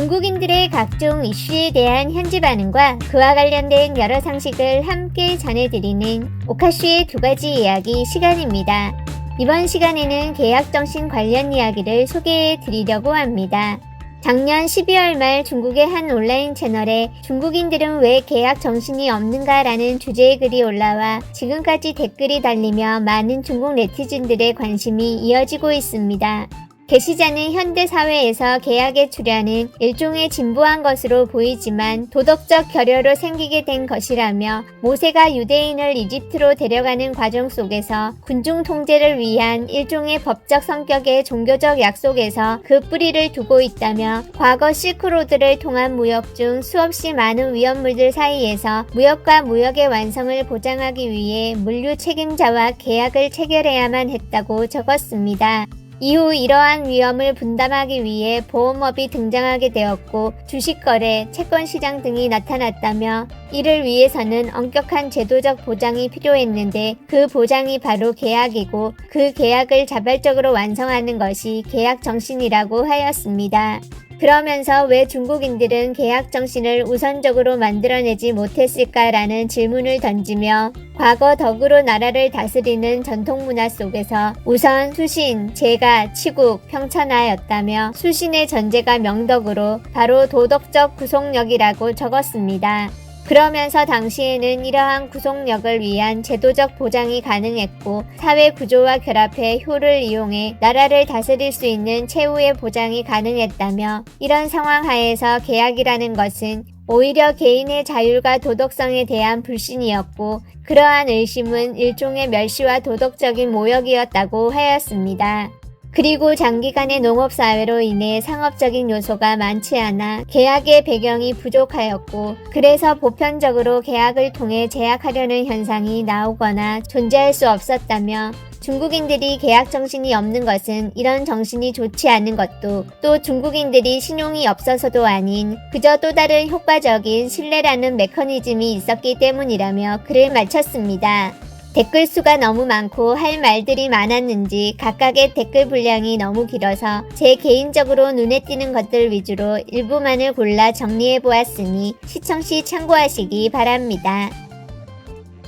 중국인들의 각종 이슈에 대한 현지 반응과 그와 관련된 여러 상식을 함께 전해드리는 오카슈의 두 가지 이야기 시간입니다. 이번 시간에는 계약 정신 관련 이야기를 소개해 드리려고 합니다. 작년 12월 말 중국의 한 온라인 채널에 중국인들은 왜 계약 정신이 없는가라는 주제의 글이 올라와 지금까지 댓글이 달리며 많은 중국 네티즌들의 관심이 이어지고 있습니다. 게시자는 현대 사회에서 계약에 출연은 일종의 진부한 것으로 보이지만 도덕적 결여로 생기게 된 것이라며 모세가 유대인을 이집트로 데려가는 과정 속에서 군중 통제를 위한 일종의 법적 성격의 종교적 약속에서 그 뿌리를 두고 있다며 과거 실크로드를 통한 무역 중 수없이 많은 위험물들 사이에서 무역과 무역의 완성을 보장하기 위해 물류 책임자와 계약을 체결해야만 했다고 적었습니다. 이후 이러한 위험을 분담하기 위해 보험업이 등장하게 되었고 주식거래, 채권시장 등이 나타났다며 이를 위해서는 엄격한 제도적 보장이 필요했는데 그 보장이 바로 계약이고 그 계약을 자발적으로 완성하는 것이 계약 정신이라고 하였습니다. 그러면서 왜 중국인들은 계약 정신을 우선적으로 만들어내지 못했을까라는 질문을 던지며 과거 덕으로 나라를 다스리는 전통 문화 속에서 우선 수신, 제가, 치국, 평천하였다며 수신의 전제가 명덕으로 바로 도덕적 구속력이라고 적었습니다. 그러면서 당시에는 이러한 구속력을 위한 제도적 보장이 가능했고 사회 구조와 결합해 효를 이용해 나라를 다스릴 수 있는 최후의 보장이 가능했다며 이런 상황 하에서 계약이라는 것은 오히려 개인의 자율과 도덕성에 대한 불신이었고 그러한 의심은 일종의 멸시와 도덕적인 모욕이었다고 하였습니다. 그리고 장기간의 농업사회로 인해 상업적인 요소가 많지 않아 계약의 배경이 부족하였고 그래서 보편적으로 계약을 통해 제약하려는 현상이 나오거나 존재할 수 없었다며 중국인들이 계약 정신이 없는 것은 이런 정신이 좋지 않은 것도 또 중국인들이 신용이 없어서도 아닌 그저 또 다른 효과적인 신뢰라는 메커니즘이 있었기 때문이라며 글을 마쳤습니다. 댓글 수가 너무 많고 할 말들이 많았는지 각각의 댓글 분량이 너무 길어서 제 개인적으로 눈에 띄는 것들 위주로 일부만을 골라 정리해 보았으니 시청 시 참고하시기 바랍니다.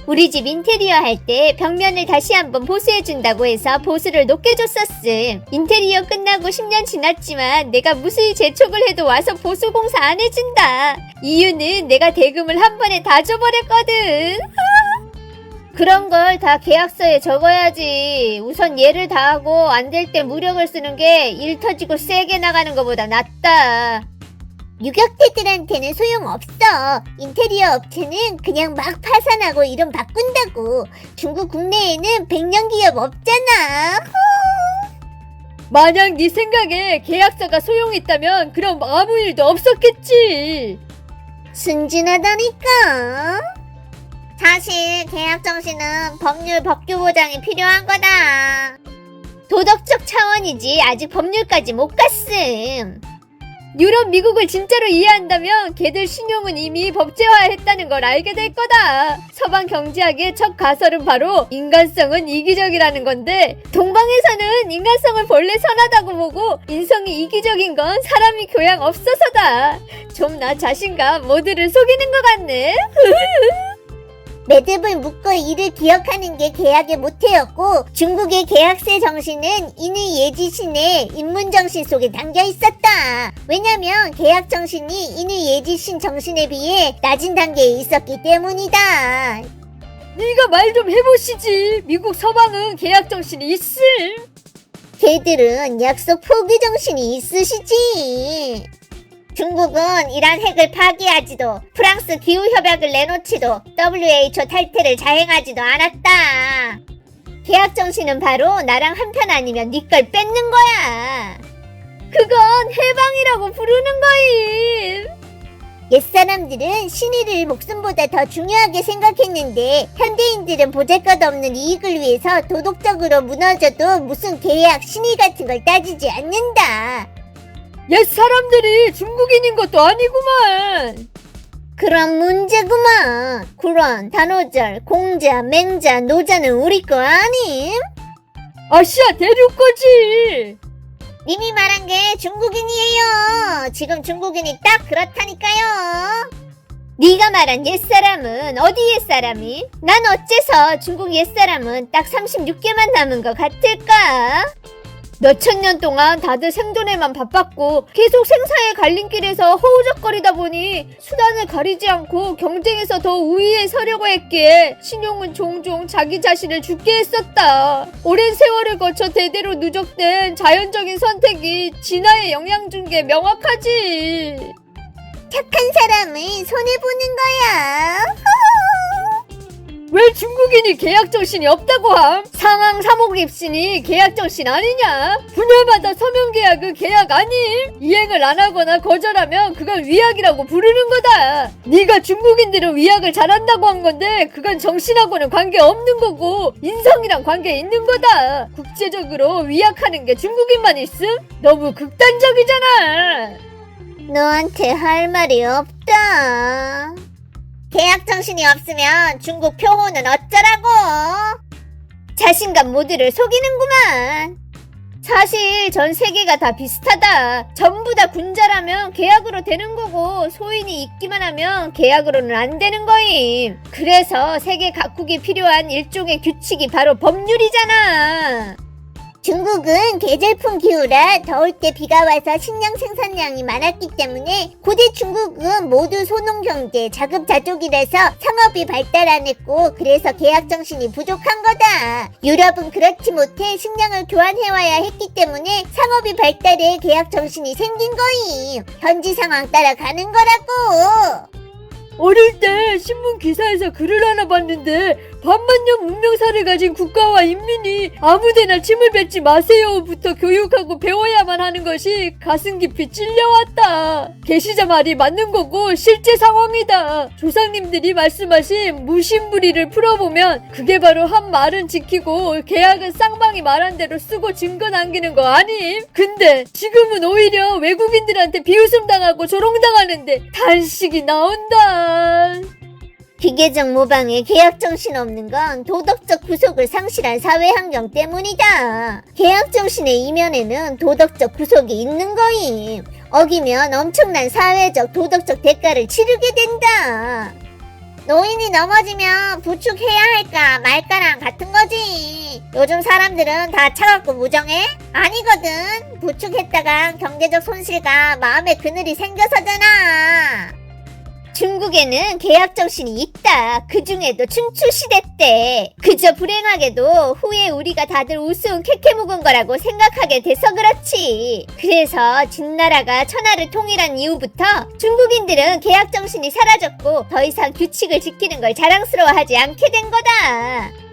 우리 집 인테리어 할 때 벽면을 다시 한번 보수해 준다고 해서 보수를 높게 줬었음. 인테리어 끝나고 10년 지났지만 내가 무수히 재촉을 해도 와서 보수 공사 안 해준다. 이유는 내가 대금을 한 번에 다 줘버렸거든. 그런 걸 다 계약서에 적어야지. 우선 얘를 다 하고 안 될 때 무력을 쓰는 게 일 터지고 세게 나가는 것보다 낫다. 유격대들한테는 소용없어. 인테리어 업체는 그냥 막 파산하고 이름 바꾼다고. 중국 국내에는 백년 기업 없잖아. 만약 네 생각에 계약서가 소용이 있다면 그럼 아무 일도 없었겠지. 순진하다니까. 사실 계약 정신은 법률 법규 보장이 필요한 거다. 도덕적 차원이지 아직 법률까지 못 갔음. 유럽, 미국을 진짜로 이해한다면 걔들 신용은 이미 법제화했다는 걸 알게 될 거다. 서방 경제학의 첫 가설은 바로 인간성은 이기적이라는 건데 동방에서는 인간성을 본래 선하다고 보고 인성이 이기적인 건 사람이 교양 없어서다. 좀 나 자신감 모두를 속이는 것 같네. 매듭을 묶어 이를 기억하는 게 계약의 모태였고 중국의 계약세 정신은 이는 예지신의 인문 정신 속에 담겨 있었다. 왜냐면 계약 정신이 이는 예지신 정신에 비해 낮은 단계에 있었기 때문이다. 네가 말 좀 해보시지. 미국 서방은 계약 정신이 있음. 걔들은 약속 포기 정신이 있으시지. 중국은 이란 핵을 파기하지도 프랑스 기후협약을 내놓지도 WHO 탈퇴를 자행하지도 않았다. 계약 정신은 바로 나랑 한편 아니면 네걸 뺏는 거야. 그건 해방이라고 부르는 거임. 옛사람들은 신의를 목숨보다 더 중요하게 생각했는데 현대인들은 보잘것없는 이익을 위해서 도덕적으로 무너져도 무슨 계약, 신의 같은 걸 따지지 않는다. 옛 사람들이 중국인인 것도 아니구만. 그런 문제구만. 구런, 단오절, 공자, 맹자, 노자는 우리 거 아님? 아시아 대륙 거지. 님이 말한 게 중국인이에요. 지금 중국인이 딱 그렇다니까요. 네가 말한 옛사람은 어디 옛사람이? 난 어째서 중국 옛사람은 딱 36개만 남은 것 같을까? 몇천 년 동안 다들 생존에만 바빴고 계속 생사의 갈림길에서 허우적거리다 보니 수단을 가리지 않고 경쟁에서 더 우위에 서려고 했기에 신용은 종종 자기 자신을 죽게 했었다. 오랜 세월을 거쳐 대대로 누적된 자연적인 선택이 진화에 영향 준 게 명확하지. 착한 사람을 손해보는 거야. 왜 중국인이 계약 정신이 없다고 함? 상황 사목 입신이 계약 정신 아니냐? 분야마다 서명 계약은 계약 아님? 이행을 안 하거나 거절하면 그건 위약이라고 부르는 거다. 네가 중국인들은 위약을 잘한다고 한 건데 그건 정신하고는 관계 없는 거고 인성이랑 관계 있는 거다. 국제적으로 위약하는 게 중국인만 있음? 너무 극단적이잖아. 너한테 할 말이 없다. 계약 정신이 없으면 중국 표호는 어쩌라고? 자신감 모두를 속이는구만. 사실 전 세계가 다 비슷하다. 전부 다 군자라면 계약으로 되는 거고 소인이 있기만 하면 계약으로는 안 되는 거임. 그래서 세계 각국이 필요한 일종의 규칙이 바로 법률이잖아. 중국은 계절풍 기후라 더울 때 비가 와서 식량 생산량이 많았기 때문에 고대 중국은 모두 소농 경제, 자급자족이라서 상업이 발달 안 했고 그래서 계약 정신이 부족한 거다. 유럽은 그렇지 못해 식량을 교환해와야 했기 때문에 상업이 발달해 계약 정신이 생긴 거임. 현지 상황 따라 가는 거라고. 어릴 때 신문 기사에서 글을 하나 봤는데 반만년 문명사를 가진 국가와 인민이 아무데나 침을 뱉지 마세요부터 교육하고 배워야만 하는 것이 가슴 깊이 찔려왔다. 계시자 말이 맞는 거고 실제 상황이다. 조상님들이 말씀하신 무신부리를 풀어보면 그게 바로 한 말은 지키고 계약은 쌍방이 말한 대로 쓰고 증거 남기는 거 아님? 근데 지금은 오히려 외국인들한테 비웃음 당하고 조롱당하는데 단식이 나온다. 기계적 모방에 계약 정신 없는 건 도덕적 구속을 상실한 사회 환경 때문이다. 계약 정신의 이면에는 도덕적 구속이 있는 거임. 어기면 엄청난 사회적 도덕적 대가를 치르게 된다. 노인이 넘어지면 부축해야 할까 말까랑 같은 거지. 요즘 사람들은 다 차갑고 무정해? 아니거든. 부축했다가 경제적 손실과 마음의 그늘이 생겨서잖아. 중국에는 계약 정신이 있다. 그 중에도 춘추 시대 때 그저 불행하게도 후에 우리가 다들 우스운 캐캐 묵은 거라고 생각하게 돼서 그렇지. 그래서 진나라가 천하를 통일한 이후부터 중국인들은 계약 정신이 사라졌고 더 이상 규칙을 지키는 걸 자랑스러워하지 않게 된 거다.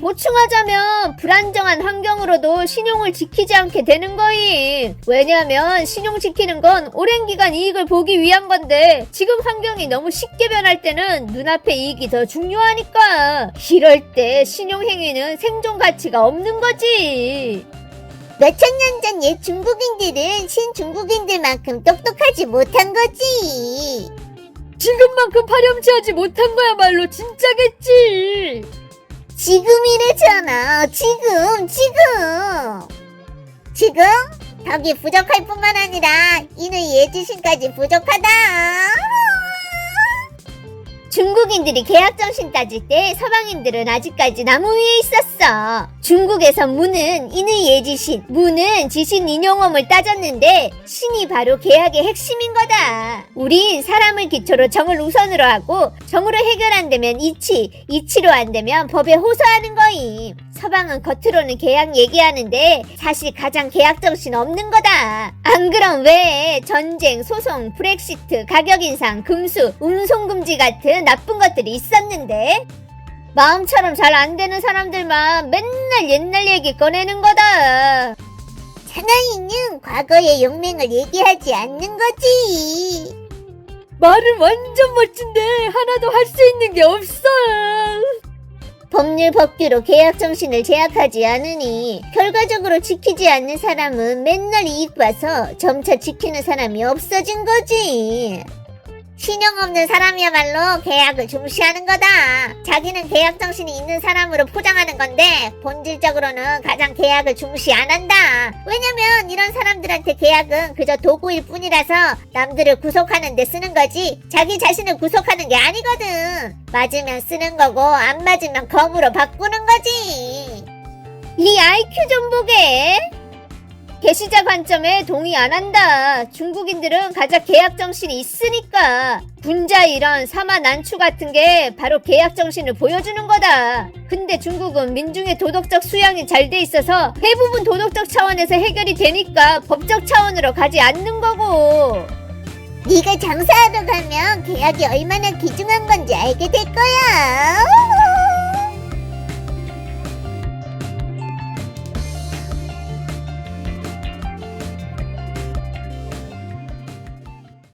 보충하자면 불안정한 환경으로도 신용을 지키지 않게 되는 거임. 왜냐하면 신용 지키는 건 오랜 기간 이익을 보기 위한 건데 지금 환경이 너무 쉽게 변할 때는 눈앞의 이익이 더 중요하니까 이럴 때 신용 행위는 생존 가치가 없는 거지. 몇천 년 전 옛 중국인들은 신중국인들만큼 똑똑하지 못한 거지. 지금만큼 파렴치하지 못한 거야말로 진짜겠지. 지금이래잖아. 지금, 지금. 지금? 덕이 부족할 뿐만 아니라 인의 예지신까지 부족하다. 중국인들이 계약 정신 따질 때 서방인들은 아직까지 나무 위에 있었어. 중국에서 무는 인의 예지신, 무는 지신 인용엄을 따졌는데 신이 바로 계약의 핵심인 거다. 우린 사람을 기초로 정을 우선으로 하고 정으로 해결 안 되면 이치, 이치로 안 되면 법에 호소하는 거임. 서방은 겉으로는 계약 얘기하는데 사실 가장 계약 정신 없는 거다. 안 그럼 왜 전쟁, 소송, 브렉시트, 가격 인상, 금수, 운송 금지 같은 나쁜 것들이 있었는데 마음처럼 잘 안 되는 사람들만 맨날 옛날 얘기 꺼내는 거다. 사나이는 과거의 용맹을 얘기하지 않는 거지. 말은 완전 멋진데 하나도 할 수 있는 게 없어. 법률 법규로 계약 정신을 제약하지 않으니 결과적으로 지키지 않는 사람은 맨날 이익 봐서 점차 지키는 사람이 없어진 거지. 신용 없는 사람이야말로 계약을 중시하는 거다. 자기는 계약 정신이 있는 사람으로 포장하는 건데 본질적으로는 가장 계약을 중시 안 한다. 왜냐면 이런 사람들한테 계약은 그저 도구일 뿐이라서 남들을 구속하는 데 쓰는 거지 자기 자신을 구속하는 게 아니거든. 맞으면 쓰는 거고 안 맞으면 검으로 바꾸는 거지. 이 IQ 좀 보게. 개시자 관점에 동의 안 한다. 중국인들은 가장 계약 정신이 있으니까. 군자 이런 사마 난추 같은 게 바로 계약 정신을 보여주는 거다. 근데 중국은 민중의 도덕적 수양이 잘 돼 있어서 대부분 도덕적 차원에서 해결이 되니까 법적 차원으로 가지 않는 거고. 네가 장사하러 가면 계약이 얼마나 귀중한 건지 알게 될 거야.